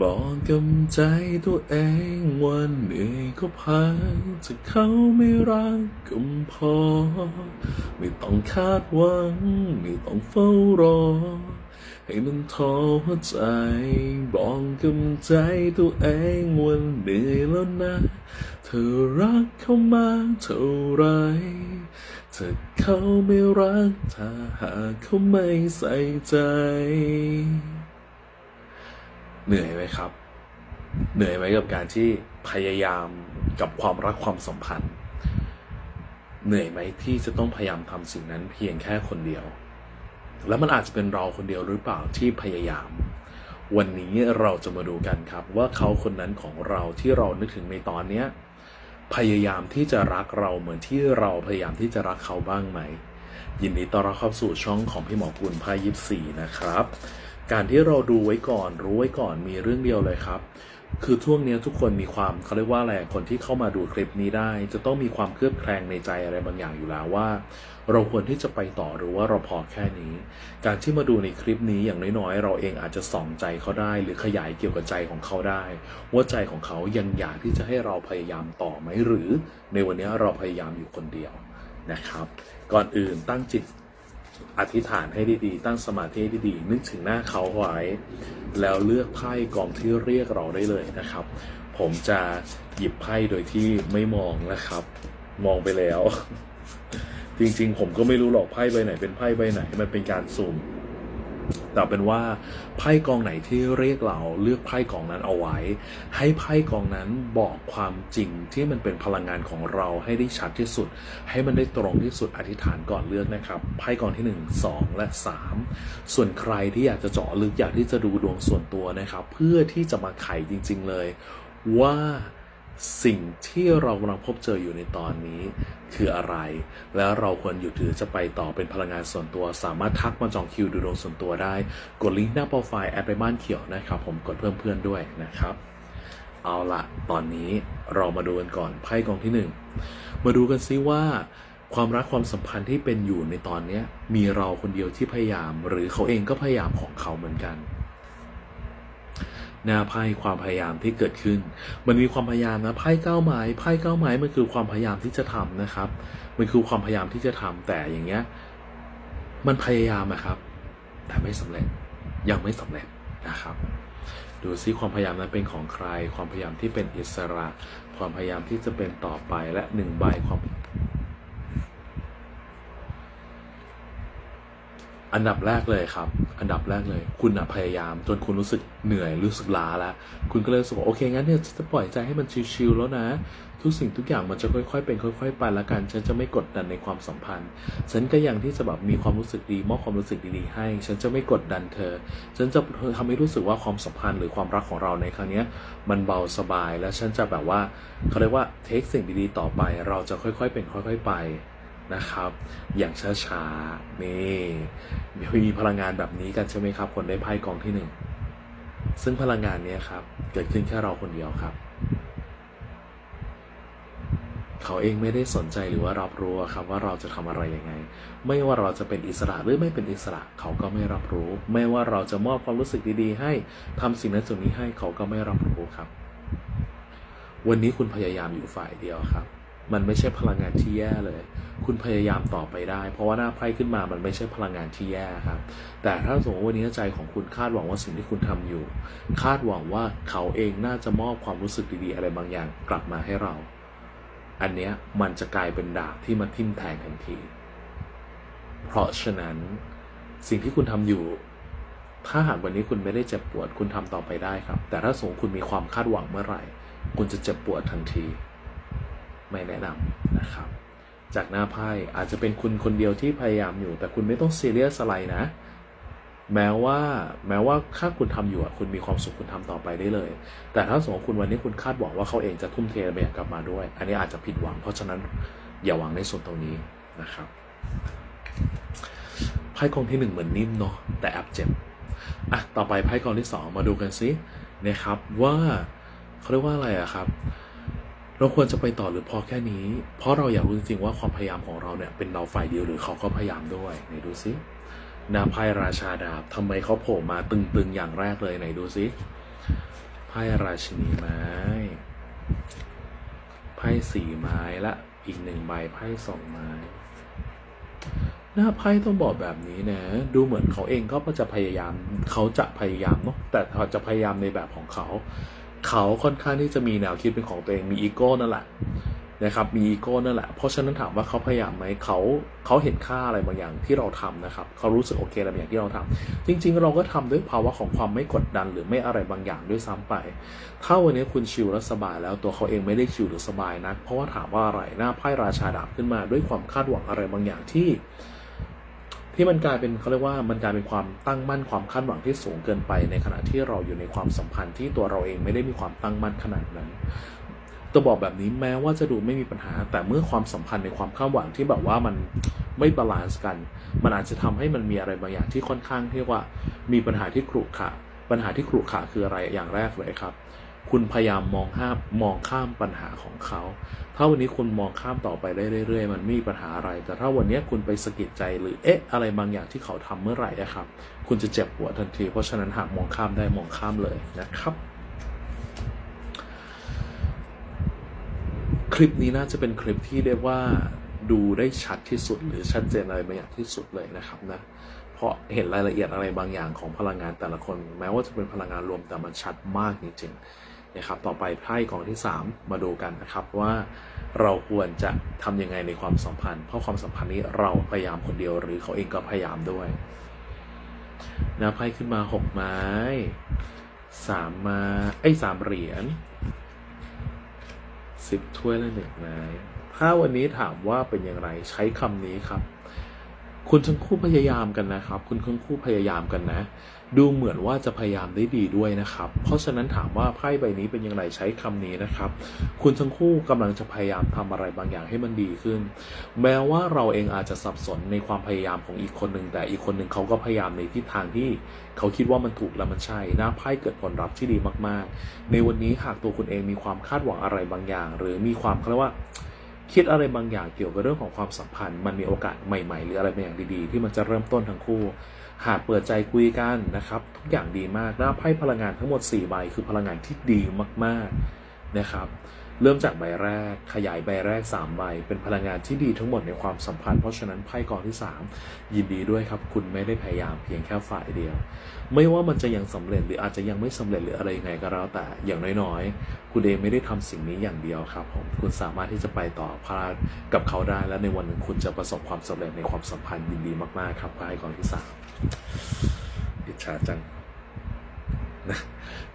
บอกกับใจตัวเองว่าเหนื่อยก็พักจะเขาไม่รักก็พอ ไม่ต้องคาดหวัง ไม่ต้องเฝ้ารอ ให้มันท้อหัวใจ บอกกับใจตัวเองว่าเหนื่อยแล้วนะ เธอรักเขามากเท่าไรถ้าเขาไม่รักถ้าหากเขาไม่ใส่ใจ เหนื่อยไหมครับ เหนื่อยไหมกับการที่พยายามกับความรักความสัมพันธ์ เหนื่อยไหมที่จะต้องพยายามทำสิ่งนั้นเพียงแค่คนเดียว แล้วมันอาจจะเป็นเราคนเดียวหรือเปล่าที่พยายาม วันนี้เราจะมาดูกันครับว่าเขาคนนั้นของเราที่เรานึกถึงในตอนเนี้ยพยายามที่จะรักเราเหมือนที่เราพยายามที่จะรักเขาบ้างไหม ยินดีต้อนรับเข้าสู่ช่องของพี่หมอกุลพายิบสี่นะครับ การที่เราดูไว้ก่อน รู้ไว้ก่อนมีเรื่องเดียวเลยครับ คือช่วงนี้ทุกคนมีความเขาเรียกว่าอะไรคนที่เข้ามาดูคลิปนี้ได้ จะต้องมีความเคลือบแคลงในใจอะไรบางอย่างอยู่แล้วว่า เราควรที่จะไปต่อหรือว่าเราพอแค่นี้ การที่มาดูในคลิปนี้อย่างน้อยๆ เราเองอาจจะส่องใจเขาได้ หรือขยายเกี่ยวกับใจของเขาได้ว่าใจของเขายังอยากที่จะให้เราพยายามต่อไหมหรือ ในวันนี้เราพยายามอยู่คนเดียวนะครับ ก่อนอื่นตั้งจิต อธิษฐานให้ดีๆ ตั้งสมาธิให้ดีๆ นึกถึงหน้าเขาไว้ แล้วเลือกไพ่กองที่เรียกเราได้เลยนะครับ ผมจะหยิบไพ่โดยที่ไม่มองนะครับ มองไปแล้ว จริงๆ ผมก็ไม่รู้หรอกไพ่ใบไหนเป็นไพ่ใบไหน มันเป็นการสุ่ม แต่เป็นว่าไพ่กองไหนที่เรียกเราเลือกไพ่กองนั้นเอาไว้ ให้ไพ่กองนั้นบอกความจริงที่มันเป็นพลังงานของเราให้ได้ชัดที่สุด ให้มันได้ตรงที่สุดอธิษฐานก่อนเลือกนะครับไพ่กองที่ 1 2 และ 3 ส่วนใครที่อยากจะเจาะลึกอยากที่จะดูดวงส่วนตัวนะครับ เพื่อที่จะมาไขจริง ๆเลยว่า สิ่งที่เรากำลังพบเจออยู่ในตอนนี้คืออะไร แล้วเราควรหยุดหรือจะไปต่อเป็นพลังงานส่วนตัว สามารถทักมาจองคิวดูดวงส่วนตัวได้ กดลิงก์หน้าโปรไฟล์แอดไปบ้านเขียวนะครับ ผมกดเพิ่มเพื่อนด้วยนะครับ เอาละตอนนี้เรามาดูกันก่อนไพ่กองที่หนึ่งมาดูกันซิว่า ความรักความสัมพันธ์ที่เป็นอยู่ในตอนนี้มีเราคนเดียวที่พยายาม หรือเขาเองก็พยายามของเขาเหมือนกัน น้าไพ่ความพยายามที่เกิดขึ้น มันมีความพยายามนะไพ่เก้าไม้ไพ่เก้าไม้มันคือความพยายามที่จะทำนะครับ มันคือความพยายามที่จะทำแต่อย่างเงี้ยมันพยายามนะครับ แต่ไม่สำเร็จยังไม่สำเร็จนะครับ ดูซิความพยายามนั้นเป็นของใคร ความพยายามที่เป็นอิสระ ความพยายามที่จะเป็นต่อไปและหนึ่งใบความ อันดับแรกเลยครับ อันดับแรกเลย คุณอะพยายามจนคุณรู้สึกเหนื่อยรู้สึกล้าแล้ว คุณก็เลยรู้สึกว่าโอเคงั้นเนี่ยจะปล่อยใจให้มันชิลๆแล้วนะ ทุกสิ่งทุกอย่างมันจะค่อยๆ เป็นค่อยๆไปละกัน ฉันจะไม่กดดันในความสัมพันธ์ ฉันก็ยังที่จะแบบมีความรู้สึกดีมอบความรู้สึกดีๆให้ ฉันจะไม่กดดันเธอ ฉันจะทำให้รู้สึกว่าความสัมพันธ์หรือความรักของเราในครั้งนี้มันเบาสบายและฉันจะแบบว่าเขาเรียกว่าเทคสิ่งดีๆต่อไป เราจะค่อยๆ เป็นค่อย ๆ ไป นะครับ อย่างช้าๆนี่มีพลังงานแบบนี้กันใช่ไหมครับ คนได้ไพ่กองที่หนึ่งซึ่งพลังงานเนี้ยครับ เกิดขึ้นแค่เราคนเดียวครับ เขาเองไม่ได้สนใจหรือว่ารับรู้ครับว่าเราจะทำอะไรยังไง ไม่ว่าเราจะเป็นอิสระหรือไม่เป็นอิสระ เขาก็ไม่รับรู้ ไม่ว่าเราจะมอบความรู้สึกดีๆ ให้ทำสิ่งนั้นสิ่งนี้ให้เขาก็ไม่รับรู้ครับ วันนี้คุณพยายามอยู่ฝ่ายเดียวครับ มันไม่ใช่พลังงานที่แย่เลย คุณพยายามต่อไปได้ เพราะว่าหน้าไพ่ขึ้นมามันไม่ใช่พลังงานที่แย่ครับ แต่ถ้าสมมติว่าวันนี้ใจของคุณคาดหวังว่าสิ่งที่คุณทำอยู่ คาดหวังว่าเขาเองน่าจะมอบความรู้สึกดีๆอะไรบางอย่างกลับมาให้เรา อันเนี้ยมันจะกลายเป็นดาบที่มาทิ่มแทงทันที เพราะฉะนั้นสิ่งที่คุณทำอยู่ ถ้าหากวันนี้คุณไม่ได้เจ็บปวดคุณทำต่อไปได้ครับ แต่ถ้าสมมติคุณมีความคาดหวังเมื่อไหร่ คุณจะเจ็บปวดทันที ไม่แนะนำนะครับ จากหน้าไพ่อาจจะเป็นคุณคนเดียวที่พยายามอยู่ แต่คุณไม่ต้องซีเรียสอะไรนะ แม้ว่าแม้ว่าถ้าคุณทำอยู่คุณมีความสุขคุณทำต่อไปได้เลย แต่ถ้าสมมติคุณวันนี้คุณคาดหวังว่าเขาเองจะทุ่มเทอะไรกลับมาด้วย อันนี้อาจจะผิดหวัง เพราะฉะนั้นอย่าหวังในส่วนตรงนี้นะครับไพ่กองที่หนึ่งเหมือนนิ่มเนาะแต่แอบเจ็บอะต่อไปไพ่กองที่สองมาดูกันซินะครับว่าเขาเรียกว่าอะไรอะครับ เราควรจะไปต่อหรือพอแค่นี้ เพราะเราอยากรู้จริงๆว่าความพยายามของเราเนี่ยเป็นเราฝ่ายเดียวหรือเขาก็พยายามด้วยไหนดูซินาไพ่ราชาดาบทำไมเขาโผล่มาตึงๆอย่างแรกเลยไหนดูซิไพ่ราชินีไม้ไพ่สี่ไม้และอีกหนึ่งใบไพ่สองไม้หน้าไพ่ต้องบอกแบบนี้นะ ดูเหมือนเขาเองก็จะพยายามเขาจะพยายามเนาะแต่เขาจะพยายามในแบบของเขา เขาค่อนข้างที่จะมีแนวคิดเป็นของตัวเองมีอีโก้นั่นแหละนะครับมีอีโก้นั่นแหละ เพราะฉะนั้นถามว่าเขาพยายามไหมเขาเขาเห็นค่าอะไรบางอย่างที่เราทำนะครับเขารู้สึกโอเคอะไรบางอย่างที่เราทำจริง ๆ เราก็ทำด้วยภาวะของความไม่กดดันหรือไม่อะไรบางอย่างด้วยซ้ำไป ถ้าวันนี้คุณชิลและสบายแล้วตัวเขาเองไม่ได้ชิลหรือสบายนะเพราะว่าถามว่าอะไรหน้าไพ่ราชาดาบขึ้นมาด้วยความคาดหวังอะไรบางอย่างที่ ที่มันกลายเป็นเขาเรียกว่ามันกลายเป็นความตั้งมั่นความคาดหวังที่สูงเกินไปในขณะที่เราอยู่ในความสัมพันธ์ที่ตัวเราเองไม่ได้มีความตั้งมั่นขนาดนั้นตัวบอกแบบนี้แม้ว่าจะดูไม่มีปัญหา แต่เมื่อความสัมพันธ์ในความคาดหวังที่แบบว่ามันไม่บาลานซ์กัน มันอาจจะทำให้มันมีอะไรบางอย่างที่ค่อนข้างที่ว่ามีปัญหาที่ขรุขระปัญหาที่ขรุขระคืออะไรอย่างแรกเลยครับ คุณพยายามมองข้ามมองข้ามปัญหาของเขา ถ้าวันนี้คุณมองข้ามต่อไปได้เรื่อยๆ มันไม่มีปัญหาอะไร แต่ถ้าวันนี้คุณไปสะกิดใจหรือเอ๊ะอะไรบางอย่างที่เขาทำเมื่อไหร่นะครับ คุณจะเจ็บหัวทันที เพราะฉะนั้นหากมองข้ามได้มองข้ามเลยนะครับคลิปนี้น่าจะเป็นคลิปที่เรียกว่าดูได้ชัดที่สุดหรือชัดเจนอะไรบางอย่างที่สุดเลยนะครับนะ ราะเห็นรายละเอียดอะไรบางอย่างของพลังงานแต่ละคน แม้ว่าจะเป็นพลังงานรวมแต่มันชัดมากจริงๆนะครับต่อไปไพ่กองที่ 3 มาดูกันนะครับว่าเราควรจะทำยังไงในความสัมพันธ์ เพราะความสัมพันธ์นี้เราพยายามคนเดียวหรือเขาเองก็พยายามด้วยนะไพ่ขึ้นมา 6 ไม้สามมาไอ้สามเหรียญสิบถ้วยและหนึ่งไม้ถ้าวันนี้ถามว่าเป็นอย่างไรใช้คำนี้ครับ คุณทั้งคู่พยายามกันนะครับ คุณทั้งคู่พยายามกันนะ ดูเหมือนว่าจะพยายามได้ดีด้วยนะครับ เพราะฉะนั้นถามว่าไพ่ใบนี้เป็นอย่างไรใช้คำนี้นะครับ คุณทั้งคู่กำลังจะพยายามทำอะไรบางอย่างให้มันดีขึ้น แม้ว่าเราเองอาจจะสับสนในความพยายามของอีกคนหนึ่งแต่อีกคนหนึ่งเขาก็พยายามในทิศทางที่เขาคิดว่ามันถูกและมันใช่หน้าไพ่เกิดผลลัพธ์ที่ดีมาก ๆ ในวันนี้หากตัวคุณเองมีความคาดหวังอะไรบางอย่าง หรือมีความเขาเรียกว่า คิดอะไรบางอย่างเกี่ยวกับเรื่องของความสัมพันธ์ มันมีโอกาสใหม่ๆ หรืออะไรบางอย่างดีๆ ที่มันจะเริ่มต้นทั้งคู่ หากเปิดใจคุยกันนะครับ ทุกอย่างดีมากหน้าไพ่พลังงานทั้งหมด4ใบคือพลังงานที่ดีมากๆนะครับ เริ่มจากใบแรก ขยายใบแรก 3 ใบ เป็นพลังงานที่ดีทั้งหมดในความสัมพันธ์ เพราะฉะนั้นไพ่กองที่ 3 ยินดีด้วยครับ คุณไม่ได้พยายามเพียงแค่ฝ่ายเดียว ไม่ว่ามันจะยังสำเร็จหรืออาจจะยังไม่สำเร็จหรืออะไรยังไงก็แล้วแต่ อย่างน้อยๆ คุณเองไม่ได้ทำสิ่งนี้อย่างเดียวครับผม คุณสามารถที่จะไปต่อพากับเขาได้ และในวันหนึ่งคุณจะประสบความสำเร็จในความสัมพันธ์ยินดีมากๆ ครับไพ่กองที่สามอิจฉาจัง นะ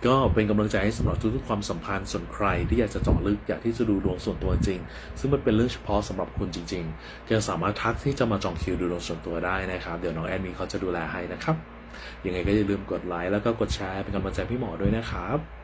ก็เป็นกำลังใจให้สำหรับทุกๆความสัมพันธ์ส่วนใครที่อยากจะเจาะลึกอยากที่จะดูดวงส่วนตัวจริง ซึ่งมันเป็นเรื่องเฉพาะสำหรับคุณจริงๆยังสามารถทักที่จะมาจองคิวดูดวงส่วนตัวได้นะครับ เดี๋ยวน้องแอนมีเขาจะดูแลให้นะครับยังไงก็อย่าลืมกดไลค์แล้วก็กดแชร์เป็นกำลังใจพี่หมอด้วยนะครับ